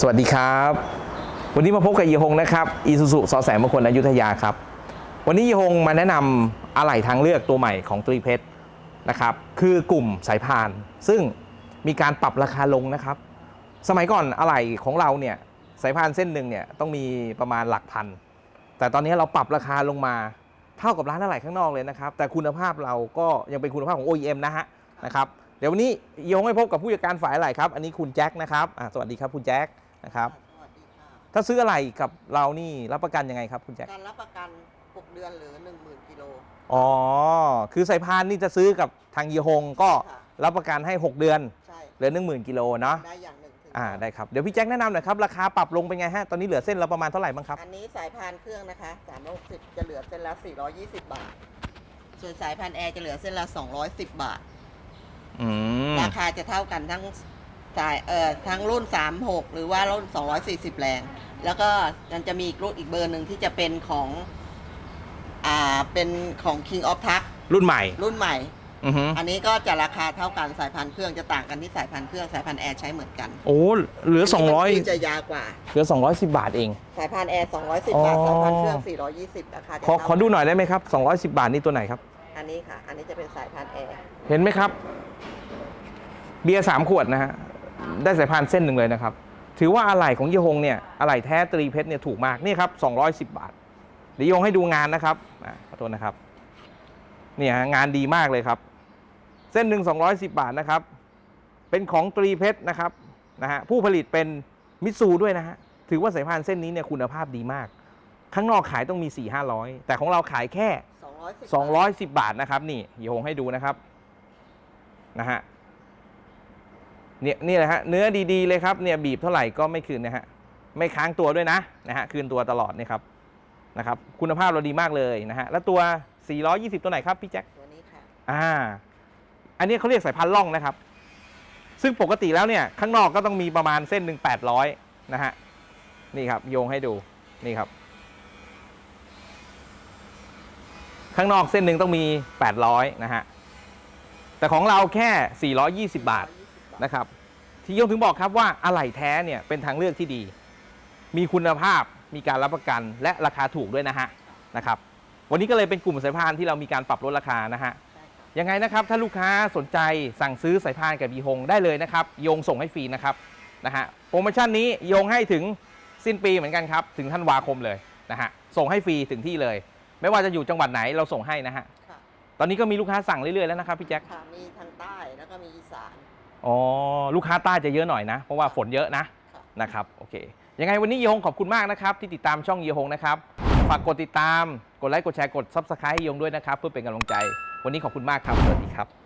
สวัสดีครับ วันนี้มาพบกับยีฮงนะครับอีซูซุสอแสงมงคลอยุธยาครับ วันนี้ยีฮงมาแนะนำอะไหล่ทางเลือกตัวใหม่ของตรีเพชรนะครับ คือกลุ่มสายพาน ซึ่งมีการปรับราคาลงนะครับ สมัยก่อนอะไหล่ของเราเนี่ยสายพานเส้นหนึ่งเนี่ยต้องมีประมาณหลักพัน แต่ตอนนี้เราปรับราคาลงมาเท่ากับร้านอะไหล่ข้างนอกเลยนะครับ แต่คุณภาพเราก็ยังเป็นคุณภาพของ OEM นะฮะนะครับ ดี๋ยววันนี้ยีฮงให้พบกับผู้จัดการฝ่ายอะไหล่ครับ อันนี้คุณแจ็คนะครับอะสวัสดีครับคุณแจ็คนะครับ สวัสดีค่ะ ถ้าซื้ออะไรกับเรานี่รับประกันยังไงครับคุณแจ็ค การรับประกัน 6 เดือนหรือ 10,000กิโล อ๋อ คือสายพานนี่จะซื้อกับทางยีฮงก็ค่ะรับประกันให้ 6 เดือนใช่เหลือ 1 0,000กิโลเนาะ ได้อย่างหนึ่งถึงอ่า ได้ครับ เดี๋ยวพี่แจ็คแนะนำหน่อยครับ ราคาปรับลงเป็นไงฮะ ตอนนี้เหลือเส้นเราประมาณเท่าไหร่บ้างครับ อันนี้สายพานเครื่องนะคะ360จะเหลือเส้นละ420 บาท ส่วนสายพานแอร์จะเหลือเส้นละ210 บาท อืมราคาจะเท่ากันทั้งสายเอ่อทั้งรุ่น 36 หรือว่ารุ่น 240 แรง แล้วก็มันจะมีอีกรุ่นอีกเบอร์หนึ่งที่จะเป็นของ อ่าเป็นของ King of Tuck รุ่นใหม่ รุ่นใหม่ อือฮึอันนี้ก็จะราคาเท่ากันสายพันธุ์เครื่องจะต่างกันที่สายพันธุ์เครื่องสายพันธุ์แอร์ใช้เหมือนกันโอ้เหลือ นนี้มันคือ200จะยาวกว่า เหลือ 210 บาทเอง สายพันธุ์แอร์ 210อ๋อบาทสายพันธุ์เครื่อง 420 ราคาจะขอเท่าขอดูหน่อยได้ไหมครับ 210 บาทนี่ตัวไหนครับ อันนี้ค่ะ อันนี้จะเป็นสายพันแอร์เห็นไหมครับ เบียร์สามขวดนะฮะได้สายพานเส้นหนึ่งเลยนะครับ ถือว่าอะไหล่ของยีฮงเนี่ยอะไหล่แท้ตรีเพชรเนี่ยถูกมากนี่ครับ 210 บาทเดี๋ยวยีฮงให้ดูงานนะครับอ่าขอโทษนะครับเนี่ยงานดีมากเลยครับ เส้นหนึ่ง210 บาทนะครับ เป็นของตรีเพชรนะครับนะฮะผู้ผลิตเป็นมิตซูด้วยนะฮะถือว่าสายพานเส้นนี้เนี่ยคุณภาพดีมาก ข้างนอกขายต้องมี 4 500 แต่ของเราขายแค่ 210 210 บาทนะครับ นี่เดี๋ยวผมให้ดูนะครับนะฮะเนี่ยนี่แหละฮะเนื้อดีๆเลยครับเนี่ยบีบเท่าไหร่ก็ไม่คืนนะฮะไม่ค้างตัวด้วยนะนะฮะคืนตัวตลอดนี่ครับนะครับ คุณภาพเราดีมากเลยนะฮะแล้วตัว 420 ตัวไหนครับพี่แจ็คตัวนี้ค่ะอ่า อันนี้เขาเรียกสายพันธุ์ล่องนะครับ ซึ่งปกติแล้วเนี่ยข้างนอกก็ต้องมีประมาณเส้นหนึ่ง800นะฮะนี่ครับโยงให้ดูนี่ครับ ข้างนอกเส้นหนึ่งต้องมี 800 นะฮะ แต่ของเราแค่ 420 บาทนะครับ ที่ยงถึงบอกครับว่าอะไหล่แท้เนี่ยเป็นทางเลือกที่ดี มีคุณภาพ มีการรับประกัน และราคาถูกด้วยนะฮะ นะครับ วันนี้ก็เลยเป็นกลุ่มสายพานที่เรามีการปรับลดราคานะฮะ ยังไงนะครับ ถ้าลูกค้าสนใจสั่งซื้อสายพานกับยีฮงได้เลยนะครับโยงส่งให้ฟรีนะครับ นะฮะ โปรโมชั่นนี้โยงให้ถึงสิ้นปีเหมือนกันครับ ถึงธันวาคมเลยนะฮะ ส่งให้ฟรีถึงที่เลย ไม่ว่าจะอยู่จังหวัดไหนเราส่งให้นะฮะ ค่ะตอนนี้ก็มีลูกค้าสั่งเรื่อยๆแล้วนะครับพี่แจ็ค ค่ะมีทางใต้แล้วก็มีอีสาน อ๋อ ลูกค้าใต้จะเยอะหน่อยนะ เพราะว่าฝนเยอะนะ ค่ะ นะครับ โอเค ยังไงวันนี้ยีฮงขอบคุณมากนะครับ ที่ติดตามช่องยีฮงนะครับ ฝากกดติดตาม กดไลค์ กดแชร์ กดซับสไครต์ให้ยีฮงด้วยนะครับ เพื่อเป็นกำลังใจ วันนี้ขอบคุณมากครับ สวัสดีครับ